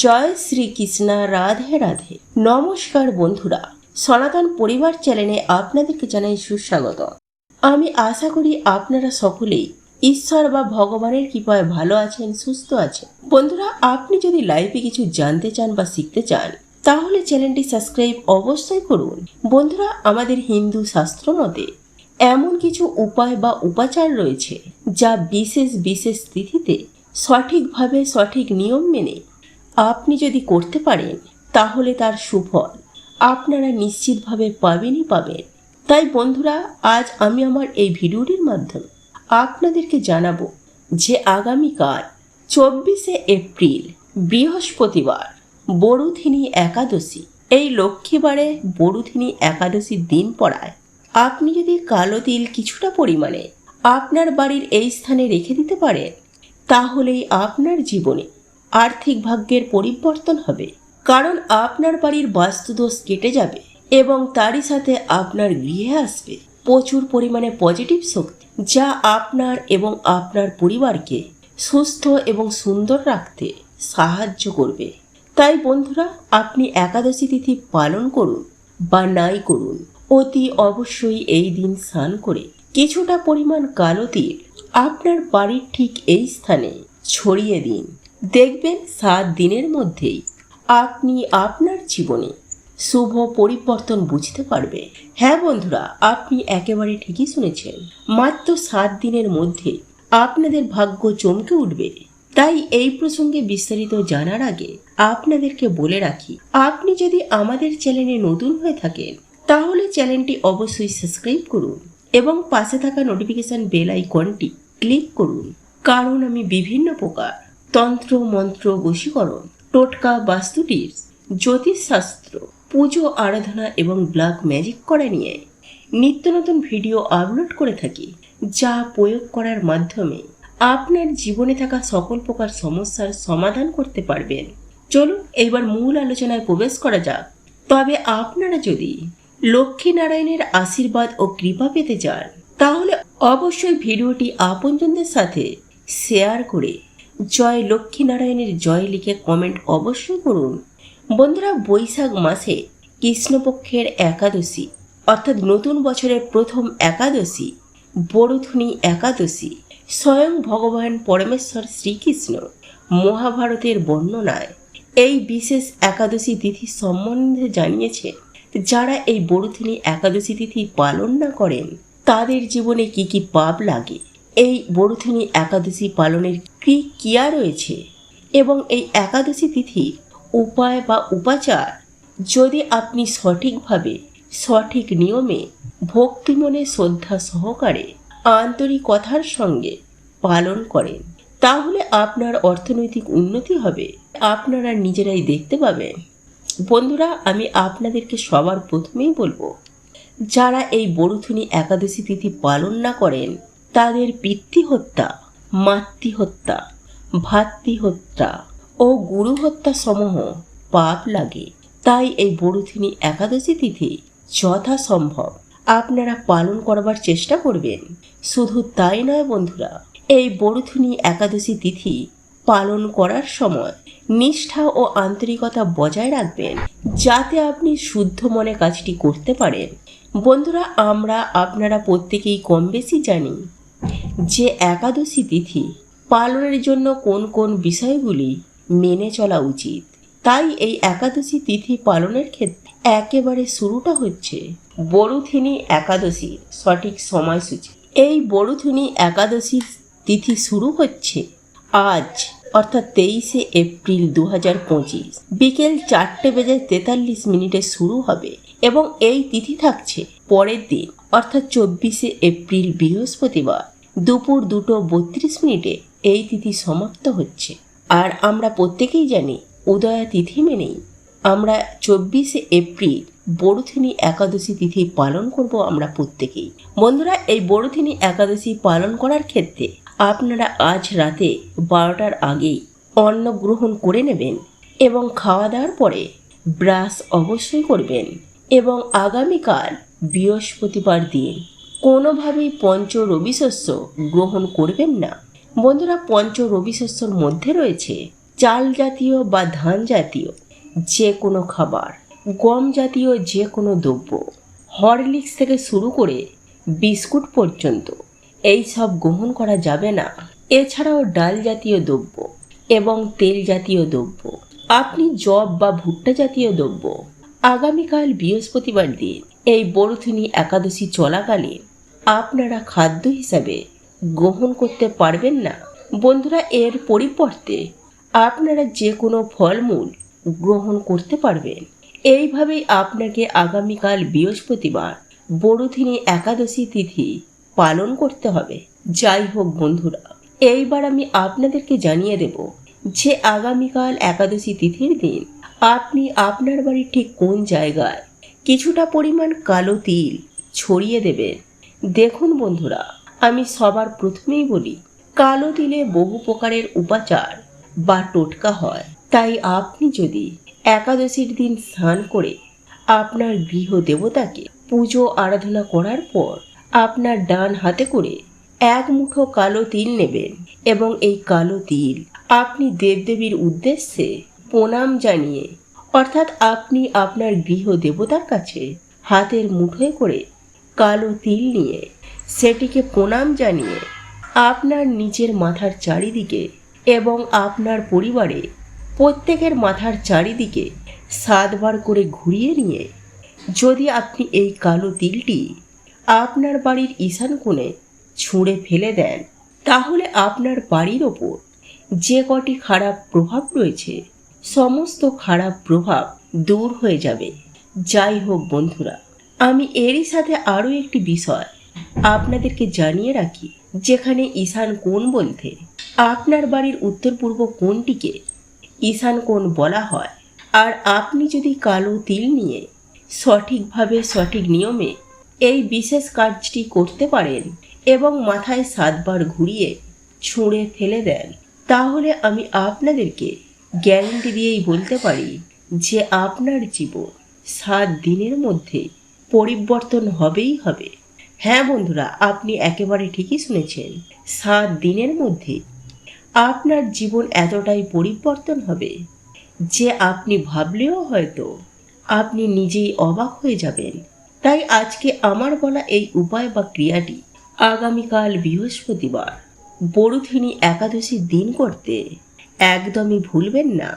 জয় শ্রীকৃষ্ণ, রাধে রাধে। নমস্কার বন্ধুরা, সনাতন পরিবার চ্যানেলে আপনাদেরকে জানাই সুস্বাগত। আমি আশা করি আপনারা সকলেই ঈশ্বর বা ভগবানের কৃপায় ভালো আছেন, সুস্থ আছেন। বন্ধুরা, আপনি যদি লাইফে কিছু জানতে চান বা শিখতে চান, তাহলে চ্যানেলটি সাবস্ক্রাইব অবশ্যই করুন। বন্ধুরা, আমাদের হিন্দু শাস্ত্র মতে এমন কিছু উপায় বা উপাচার রয়েছে, যা বিশেষ বিশেষ তিথিতে সঠিকভাবে সঠিক নিয়ম মেনে আপনি যদি করতে পারেন, তাহলে তার সুফল আপনারা নিশ্চিতভাবে পাবেনই পাবেন। তাই বন্ধুরা, আজ আমি আমার এই ভিডিওটির মাধ্যমে আপনাদেরকে জানাব যে আগামীকাল চব্বিশে এপ্রিল, বৃহস্পতিবার বড়ুথিনী একাদশী। এই লক্ষ্মীবারে বড়ুথিনী একাদশীর দিন পড়ায়। আপনি যদি কালো তিল কিছুটা পরিমাণে আপনার বাড়ির এই স্থানে রেখে দিতে পারেন, তাহলেই আপনার জীবনে আর্থিক ভাগ্যের পরিবর্তন হবে। কারণ আপনার বাড়ির বাস্তুদোষ কেটে যাবে এবং তারই সাথে আপনার গৃহে আসবে। প্রচুর পরিমাণে পজিটিভ শক্তি যা আপনার এবং আপনার পরিবারকে সুস্থ এবং সুন্দর রাখতে সাহায্য করবে। তাই বন্ধুরা, আপনি একাদশী তিথি পালন করুন বা নাই করুন। অতি অবশ্যই এই দিন স্নান করে কিছুটা পরিমাণ কালো তিল আপনার বাড়ির ঠিক এই স্থানে ছড়িয়ে দিন। দেখবেন সাত দিনের মধ্যেই আপনি আপনার জীবনে শুভ পরিবর্তন বুঝতে পারবে। হ্যাঁ বন্ধুরা, আপনি একেবারে ঠিকই শুনেছেন। মাত্র সাত দিনের মধ্যে আপনাদের ভাগ্য চমকে উঠবে। তাই এই প্রসঙ্গে বিস্তারিত জানার আগে আপনাদেরকে বলে রাখি, আপনি যদি আমাদের চ্যানেলে নতুন হয়ে থাকেন, তাহলে চ্যানেলটি অবশ্যই সাবস্ক্রাইব করুন এবং পাশে থাকা নোটিফিকেশন বেল আইকনটি ক্লিক করুন। কারণ আমি বিভিন্ন প্রকার তন্ত্র, মন্ত্র, বশীকরণ, টোটকা বাস্তুটির জ্যোতিষশাস্ত্র, পুজো, আরাধনা এবং ব্ল্যাক ম্যাজিক করা নিয়ে নিত্য নতুন ভিডিও আপলোড করে থাকি, যা প্রয়োগ করার মাধ্যমে আপনার জীবনে থাকা সকল প্রকার সমস্যার সমাধান করতে পারবেন। চলুন এবার মূল আলোচনায় প্রবেশ করা যাক। তবে আপনারা যদি লক্ষ্মীনারায়ণের আশীর্বাদ ও কৃপা পেতে চান, তাহলে অবশ্যই ভিডিওটি আপনজনদের সাথে শেয়ার করে জয় লক্ষ্মীনারায়ণের জয় লিখে কমেন্ট অবশ্যই করুন। বন্ধুরা, বৈশাখ মাসে কৃষ্ণপক্ষের একাদশী, অর্থাৎ নতুন বছরের প্রথম একাদশী, বড়ধনী একাদশী, স্বয়ং ভগবান পরমেশ্বর শ্রীকৃষ্ণ, মহাভারতের বর্ণনায়। এই বিশেষ একাদশী তিথি সম্বন্ধে জানিয়েছে, যারা এই বড়থিনী একাদশী তিথি পালন না করেন, তাদের জীবনে কি কি পাপ লাগে? এই বড়থিনী একাদশী পালনের কি কিয়া রয়েছে? এবং এই একাদশী তিথি উপায় বা উপাচার যদি আপনি সঠিকভাবে, সঠিক নিয়মে, ভক্তিমনে শ্রদ্ধা সহকারে আন্তরিকতার সঙ্গে পালন করেন, তাহলে আপনার অর্থনৈতিক উন্নতি হবে। আপনারা নিজেরাই দেখতে পাবেন। বন্ধুরা, আমি আপনাদেরকে সবার প্রথমেই বলব, যারা এই বড়ুথুনি একাদশী তিথি পালন না করেন তাদের পিতৃ হত্যা, মাতৃ হত্যা ও গুরু হত্যা সমূহ পাপ লাগে। তাই এই বড়ুথিনী একাদশী তিথি যথাসম্ভব। আপনারা পালন করবার চেষ্টা করবেন। শুধু তাই নয় বন্ধুরা, এই বড়ুথুনি একাদশী তিথি পালন করার সময় নিষ্ঠা ও আন্তরিকতা বজায় রাখবেন, যাতে আপনি শুদ্ধ মনে কাজটি করতে পারেন। বন্ধুরা, আমরা আপনারা প্রত্যেকেই কম বেশি জানি যে একাদশী তিথি পালনের জন্য কোন কোন বিষয়গুলি মেনে চলা উচিত। তাই এই একাদশী তিথি পালনের ক্ষেত্রে একেবারে শুরুটা হচ্ছে বড়ুথিনী একাদশীর সঠিক সময়সূচি। এই বড়ুথিনী একাদশীর তিথি শুরু হচ্ছে আজ, অর্থাৎ তেইশে এপ্রিল দু হাজার পঁচিশ। বিকেল চারটে বেজে তেতাল্লিশ মিনিটে শুরু হবে এবং এই তিথি থাকছে পরের দিন, অর্থাৎ চব্বিশে এপ্রিল বৃহস্পতিবার। দুপুর দুটো বত্রিশ মিনিটে এই তিথি সমাপ্ত হচ্ছে। আর আমরা প্রত্যেকেই জানি, উদয়া তিথি মেনেই। আমরা চব্বিশে এপ্রিল, বড়থিনী একাদশী তিথি পালন করব আমরা প্রত্যেকেই। বন্ধুরা, এই বড়থিনী একাদশী পালন করার ক্ষেত্রে আপনারা আজ রাতে বারোটার আগেই অন্ন গ্রহণ করে নেবেন এবং খাওয়া দাওয়ার পরে ব্রাশ অবশ্যই করবেন এবং আগামীকাল বৃহস্পতিবার দিন কোনোভাবেই পঞ্চ রবি শস্য গ্রহণ করবেন না। বন্ধুরা পঞ্চ রবি শস্যর মধ্যে রয়েছে চাল জাতীয় বা ধান জাতীয়, যে কোনো খাবার, গম জাতীয় যে কোনো দ্রব্য, হরলিক্স থেকে শুরু করে বিস্কুট পর্যন্ত। এই সব গ্রহণ করা যাবে না। এছাড়াও ডাল জাতীয় দ্রব্য এবং তেল জাতীয় দ্রব্য, আপনি জব বা ভুট্টা জাতীয় দ্রব্য, আগামীকাল বৃহস্পতিবার দিন এই বরুথিনী একাদশী চলাকালীন আপনারা খাদ্য হিসাবে গ্রহণ করতে পারবেন না। বন্ধুরা, এর পরিবর্তে আপনারা যে কোনো ফলমূল গ্রহণ করতে পারবেন। এইভাবেই আপনাকে আগামীকাল বৃহস্পতিবার বড়দিনী একাদশী তিথি পালন করতে হবে। যাই হোক বন্ধুরা, এইবার আমি আপনাদেরকে জানিয়ে দেব যে আগামীকাল একাদশী তিথির দিন আপনি আপনার বাড়ির ঠিক কোন জায়গায় কিছুটা পরিমাণ কালো তিল ছড়িয়ে দেবেন। দেখুন বন্ধুরা, আমি সবার প্রথমেই বলি, কালো তিলে বহু প্রকারের উপাচার বা টোটকা হয়। তাই আপনি যদি একাদশীর দিন স্নান করে আপনার গৃহ দেবতাকে পুজো আরাধনা করার পর আপনার ডান হাতে করে এক মুঠো কালো তিল নেবেন এবং এই কালো তিল আপনি দেবদেবীর উদ্দেশ্যে প্রণাম জানিয়ে, অর্থাৎ আপনি আপনার গৃহ দেবতার কাছে হাতের মুঠোয় করে কালো তিল নিয়ে সেটিকে প্রণাম জানিয়ে আপনার নিজের মাথার চারিদিকে এবং আপনার পরিবারে প্রত্যেকের মাথার চারিদিকে সাতবার করে ঘুরিয়ে নিয়ে যদি আপনি এই কালো তিলটি আপনার বাড়ির ঈশান কোণে ছুঁড়ে ফেলে দেন, তাহলে আপনার বাড়ির ওপর যে কটি খারাপ প্রভাব রয়েছে, সমস্ত খারাপ প্রভাব দূর হয়ে যাবে। যাই হোক বন্ধুরা আমি এরই সাথে আরও একটি বিষয় আপনাদেরকে জানিয়ে রাখি, যেখানে ঈশান কোণ বলতে, আপনার বাড়ির উত্তর পূর্ব কোণটিকে ঈশান কোণ বলা হয়? আর আপনি যদি কালো তিল নিয়ে সঠিকভাবে সঠিক নিয়মে এই বিশেষ কাজটি করতে পারেন এবং মাথায় সাতবার ঘুরিয়ে ছুঁড়ে ফেলে দেন, তাহলে আমি আপনাদেরকে গ্যারেন্টি দিয়েই বলতে পারি যে আপনার জীবন সাত দিনের মধ্যে পরিবর্তন হবেই হবে। হ্যাঁ বন্ধুরা, আপনি একেবারে ঠিকই শুনেছেন। সাত দিনের মধ্যে আপনার জীবন এতটাই পরিবর্তন হবে যে আপনি ভাবলেও হয়তো আপনি নিজেই অবাক হয়ে যাবেন। তাই আজকে আমার বলা এই উপায় বা ক্রিয়াটি আগামীকাল বৃহস্পতিবার বড়ুথিনী একাদশীর দিন করতে একদমই ভুলবেন না।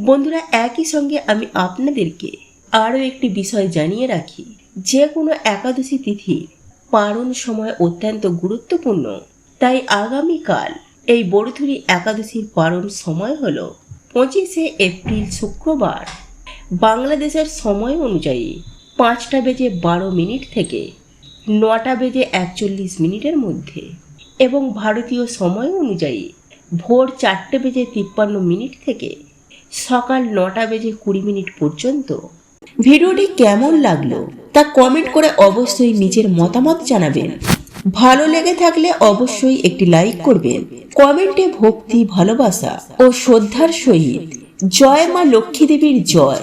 বন্ধুরা, একই সঙ্গে আমি আপনাদেরকে আরও একটি বিষয় জানিয়ে রাখি। যে কোনো একাদশী তিথি পারণ সময় অত্যন্ত গুরুত্বপূর্ণ। তাই আগামীকাল এই বড়ুথুরি একাদশীর পারণ সময় হল পঁচিশে এপ্রিল শুক্রবার। বাংলাদেশের সময় অনুযায়ী পাঁচটা বেজে বারো মিনিট থেকে নটা বেজে একচল্লিশ মিনিটের মধ্যে এবং ভারতীয় সময় অনুযায়ী ভোর চারটে বেজে তিপ্পান্ন মিনিট থেকে সকাল নটা বেজে কুড়ি মিনিট পর্যন্ত ভিডিওটি কেমন লাগল তা কমেন্ট করে অবশ্যই নিজের মতামত জানাবেন। ভালো লেগে থাকলে অবশ্যই একটি লাইক করবেন। কমেন্টে ভক্তি, ভালোবাসা ও শ্রদ্ধার সহিত। জয় মা লক্ষ্মী দেবীর জয়।